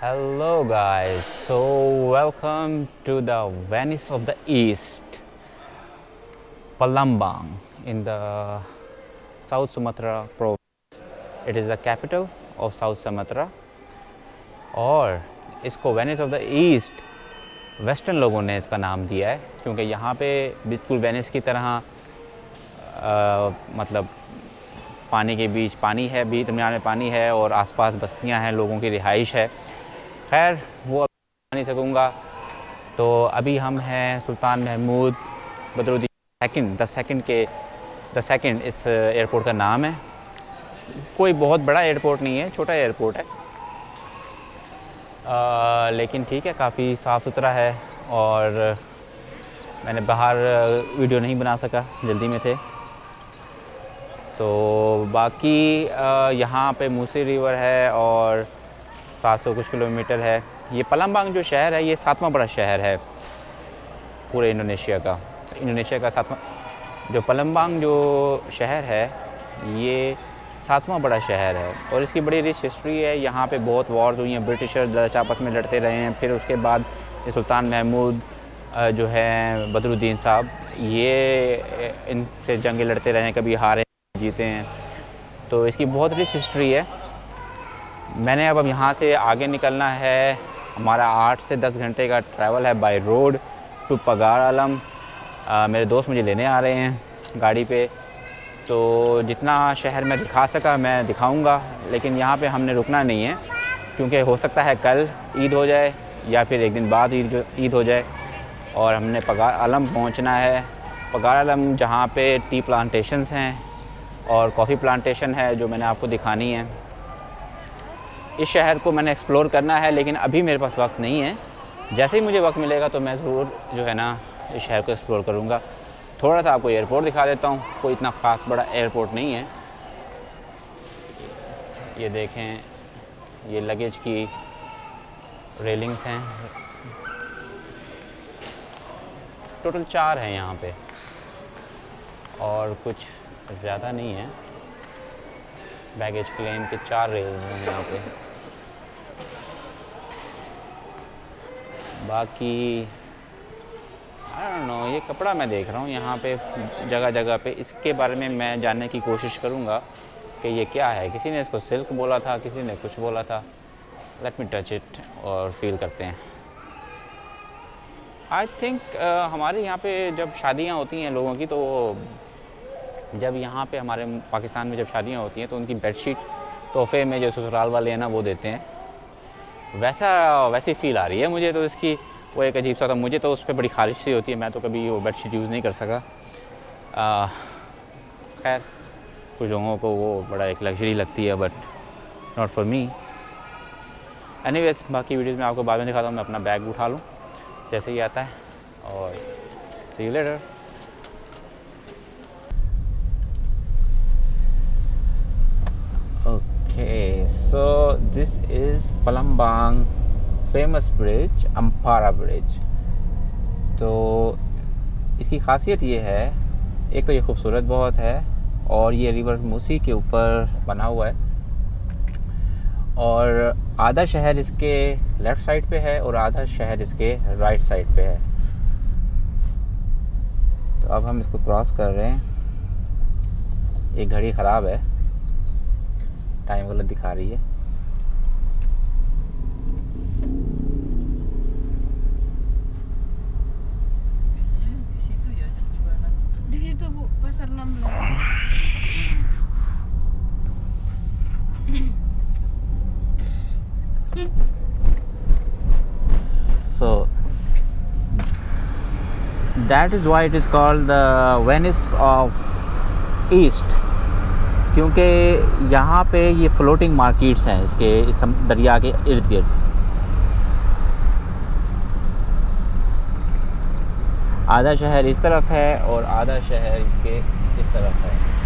Hello, guys. So, welcome to the Venice of the East, Palembang, in the South Sumatra province. It is the capital of South Sumatra. और इसको Venice of the East western लोगों ने इसका नाम दिया है क्योंकि यहाँ पे बिल्कुल वेनिस की तरह आ, मतलब पानी के बीच पानी है बीच दरमियान में पानी है और आसपास बस्तियाँ हैं लोगों की रिहाइश है खैर वो नहीं सकूँगा। तो अभी हम हैं Sultan Mahmud Badruddin second the second के द सेकंड इस एयरपोर्ट का नाम है। कोई बहुत बड़ा एयरपोर्ट नहीं है छोटा एयरपोर्ट है। आ, लेकिन ठीक है काफ़ी साफ़ सुथरा है और मैंने बाहर वीडियो नहीं बना सका जल्दी में थे। तो बाकी यहाँ पे मूसी रिवर है और 700 कुछ किलोमीटर है। ये पलम्बांग जो शहर है, ये सातवां बड़ा शहर है पूरे इंडोनेशिया का। इंडोनेशिया का सातवां, जो पलम्बांग जो शहर है, ये सातवां बड़ा शहर है। और इसकी बड़ी रिच हिस्ट्री है, यहाँ पे बहुत वॉर्स हुई हैं, ब्रिटिशर आपस में लड़ते रहे हैं। फिर उसके बाद सुल्तान महमूद जो है, बदरुद्दीन साहब, ये इनसे जंगे लड़ते रहे हैं, कभी हारे जीते हैं। तो इसकी बहुत रिच हिस्ट्री है। मैंने अब अब यहाँ से आगे निकलना है। हमारा आठ से दस घंटे का ट्रैवल है बाय रोड टू पगार आलम मेरे दोस्त मुझे लेने आ रहे हैं गाड़ी पे। तो जितना शहर में दिखा सका मैं दिखाऊँगा, लेकिन यहाँ पे हमने रुकना नहीं है, क्योंकि हो सकता है कल ईद हो जाए या फिर एक दिन बाद ईद ईद हो जाए। और हमने पगार आलम पहुँचना है। पगार आलम जहाँ पे टी प्लांटेशंस हैं और कॉफ़ी प्लांटेशन है जो मैंने आपको दिखानी है। इस शहर को मैंने एक्सप्लोर करना है, लेकिन अभी मेरे पास वक्त नहीं है। जैसे ही मुझे वक्त मिलेगा तो मैं ज़रूर जो है ना, इस शहर को एक्सप्लोर करूँगा। थोड़ा सा आपको एयरपोर्ट दिखा देता हूँ। कोई इतना ख़ास बड़ा एयरपोर्ट नहीं है। ये देखें, ये लगेज की रेलिंग्स हैं। टोटल चार हैं यहाँ पे। और कुछ ज़्यादा नहीं है। बैगेज क्लेम के चार रेल हैं यहाँ पे। बाकी नो ये कपड़ा मैं देख रहा हूँ यहाँ पे जगह जगह पे। इसके बारे में मैं जानने की कोशिश करूँगा कि ये क्या है। किसी ने इसको सिल्क बोला था किसी ने कुछ बोला था। लेट मी टच इट और फील करते हैं। आई थिंक uh, हमारे यहाँ पे जब शादियाँ होती हैं लोगों की तो जब यहाँ पे हमारे पाकिस्तान में जब शादियाँ होती हैं तो उनकी बेडशीट तोहफे में जो ससुराल वाले हैं ना वो देते हैं। वैसा, वैसी फ़ील आ रही है मुझे तो इसकी, वो एक अजीब सा था मुझे तो उस पर बड़ी खारिश सी होती है, मैं तो कभी वो बेडशीट यूज़ नहीं कर सका। खैर, कुछ लोगों को वो बड़ा एक लग्जरी लगती है but not for me anyways बाकी वीडियोज़ में आपको बाद में दिखाता हूँ, मैं अपना बैग उठा लूँ, जैसे ही आता है, और C letter Okay, so this is Palembang famous bridge, Ampara Bridge. तो इसकी खासियत ये है एक तो ये खूबसूरत बहुत है और ये रिवर मूसी के ऊपर बना हुआ है। और आधा शहर इसके लेफ़्ट साइड पे है और आधा शहर इसके राइट साइड पे है। तो अब हम इसको क्रॉस कर रहे हैं। ये घड़ी ख़राब है। टाइम गलत दिखा रही है Di situ Bu, pasar 16. so that is why it is called the Venice of East क्योंकि यहाँ पे ये फ्लोटिंग मार्केट्स हैं इसके, इस दरिया के इर्द गिर्द। आधा शहर इस तरफ़ है और आधा शहर इसके इस तरफ़ है।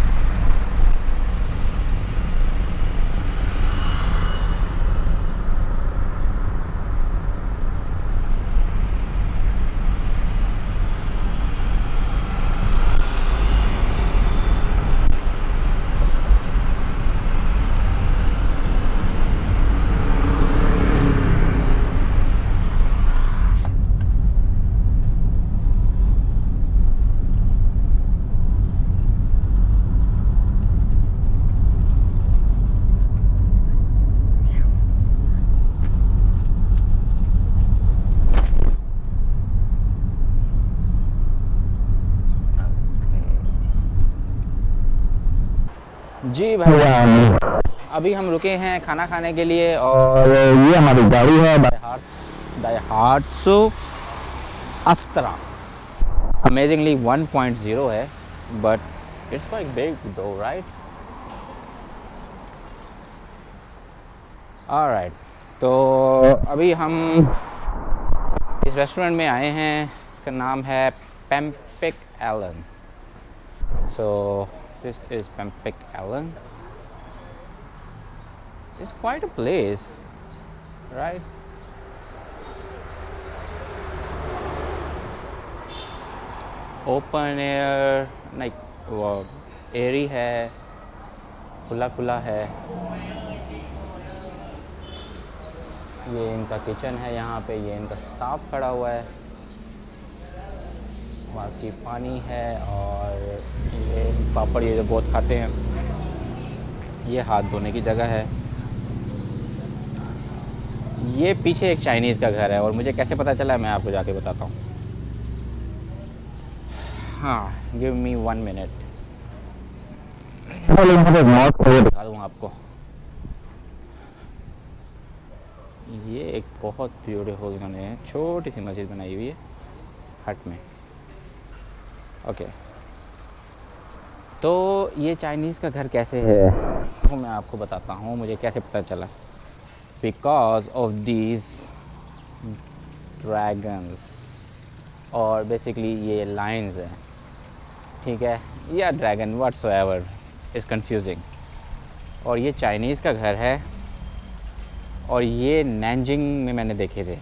जी भाई। अभी हम रुके हैं खाना खाने के लिए और ये हमारी गाड़ी है। डायहाट्सु अस्त्रा अमेजिंगली 1.0 है but it's quite big though right alright तो अभी हम इस रेस्टोरेंट में आए हैं। इसका नाम है पेम्पिक एलन सो दिस इज़ पेम्पिक एलन It's quite a place, right? Open air like वो एरी है खुला खुला है। ये इनका किचन है यहाँ पे ये इनका स्टाफ खड़ा हुआ है। बाकी पानी है और ये पापड़ ये जो बहुत खाते हैं ये हाथ धोने की जगह है। ये पीछे एक चाइनीज़ का घर है और मुझे कैसे पता चला मैं आपको जाके बताता हूँ। हाँ गिव मी वन मिनट दिखा दूँ आपको। ये एक बहुत ब्यूटीफुल इन्होंने छोटी सी मस्जिद बनाई हुई है हट में। ओके तो ये चाइनीज़ का घर कैसे है? वो मैं आपको बताता हूँ मुझे कैसे पता चला। बिकॉज़ ऑफ़ दीज ड्रैगन्स और बेसिकली ये लाइंस हैं। ठीक है? या dragon what's ever is confusing और ये चाइनीज़ का घर है और ये नैनजिंग में मैंने देखे थे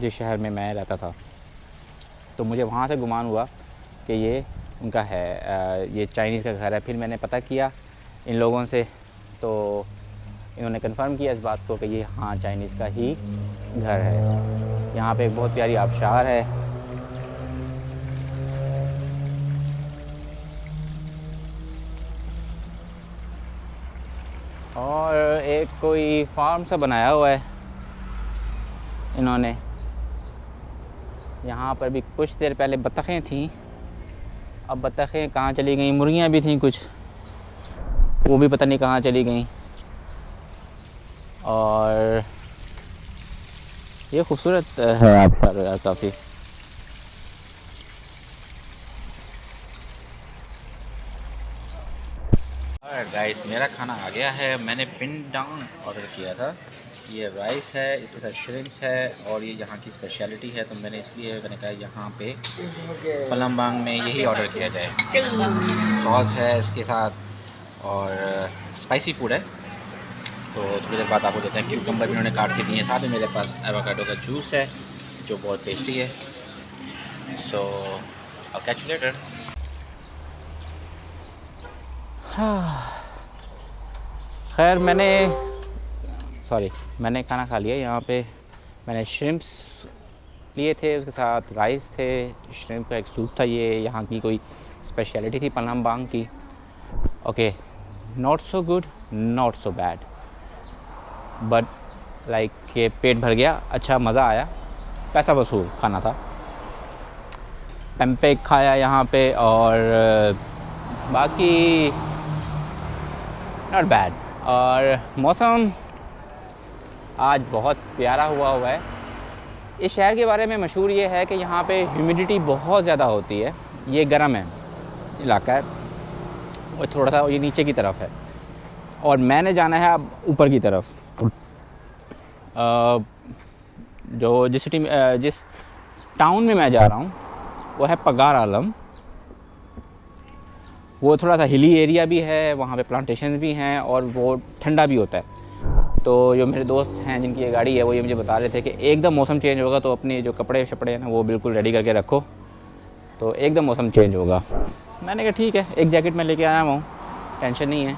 जिस शहर में मैं रहता था। तो मुझे वहाँ से गुमान हुआ कि ये उनका है ये चाइनीज़ का घर है। फिर मैंने पता किया इन लोगों से तो इन्होंने कंफर्म किया इस बात को कि ये हाँ चाइनीज़ का ही घर है। यहाँ पे एक बहुत प्यारी आबशार है। और एक कोई फार्म सा बनाया हुआ है इन्होंने। यहाँ पर भी कुछ देर पहले बतखें थीं। अब बतखें कहाँ चली गई? मुर्गियाँ भी थीं कुछ। वो भी पता नहीं कहाँ चली गई। और ये खूबसूरत है आपका यार काफ़ी। गाइस मेरा खाना आ गया है। मैंने पिन डाउन ऑर्डर किया था। ये राइस है इसके साथ श्रिम्स है और ये यहाँ की स्पेशलिटी है तो मैंने इसलिए मैंने कहा यहाँ पे पलम्बांग में यही ऑर्डर किया जाए। सॉस है इसके साथ और स्पाइसी फ़ूड है। तो थोड़ी देर बाद आपको देते हैं क्यूकम्बर भी उन्होंने काट के दिए साथ ही मेरे पास एवोकाडो का जूस है जो बहुत टेस्टी है। सो और कैचुलेटर खैर मैंने सॉरी मैंने खाना खा लिया यहाँ पे। मैंने श्रिम्प्स लिए थे, उसके साथ राइस थे। श्रिम्प का एक सूप था ये, यहाँ की कोई स्पेशलिटी थी पलम बांग की। Okay not so good not so bad but like के पेट भर गया अच्छा मज़ा आया। पैसा वसूल, खाना था। पेम्पेक खाया यहाँ पे और, बाकी नॉट बैड और मौसम? आज बहुत प्यारा हुआ हुआ है। इस शहर के बारे में मशहूर ये है कि यहाँ पे ह्यूमिडिटी बहुत ज़्यादा होती है। ये गर्म है इलाका है और थोड़ा सा ये नीचे की तरफ़ है और मैंने जाना है अब ऊपर की तरफ़। आ, जो जिस सिटी जिस टाउन में मैं जा रहा हूँ वो है पगार आलम। वो थोड़ा सा हिली एरिया भी है वहाँ पे प्लांटेशन भी हैं और वो ठंडा भी होता है। तो जो मेरे दोस्त हैं, जिनकी ये गाड़ी है, वो ये मुझे बता रहे थे कि एकदम मौसम चेंज होगा तो अपने जो कपड़े शपड़े हैं ना, वो बिल्कुल रेडी करके रखो। तो एकदम मौसम चेंज होगा। मैंने कहा, ठीक है, एक जैकेट मैं लेके आया हूँ टेंशन नहीं है।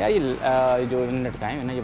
यार, ये जो लटकाए हैं ना, ये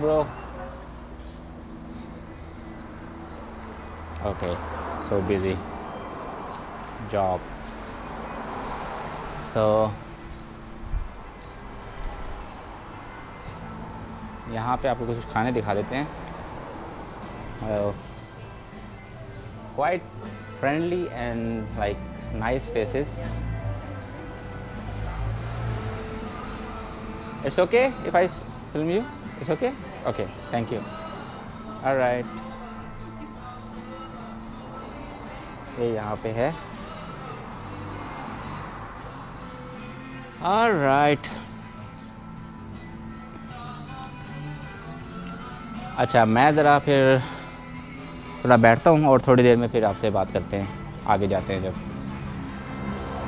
bro. Okay, so busy. Job. So, यहाँ पे आपको कुछ खाने दिखा देते हैं। Quite friendly and like nice faces okay if I s- film you? It's okay? Okay, thank you. All right. ये यहाँ पे है All right. अच्छा मैं ज़रा फिर थोड़ा बैठता हूँ और थोड़ी देर में फिर आपसे बात करते हैं आगे जाते हैं जब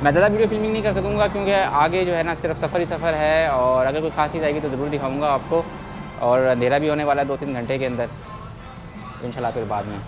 मैं ज़्यादा वीडियो फिल्मिंग नहीं कर सकूँगा क्योंकि आगे जो है ना सिर्फ़ सफ़र ही सफ़र है और अगर कोई खास चीज़ आएगी तो ज़रूर दिखाऊँगा आपको और अंधेरा भी होने वाला है दो तीन घंटे के अंदर। इन फिर बाद में।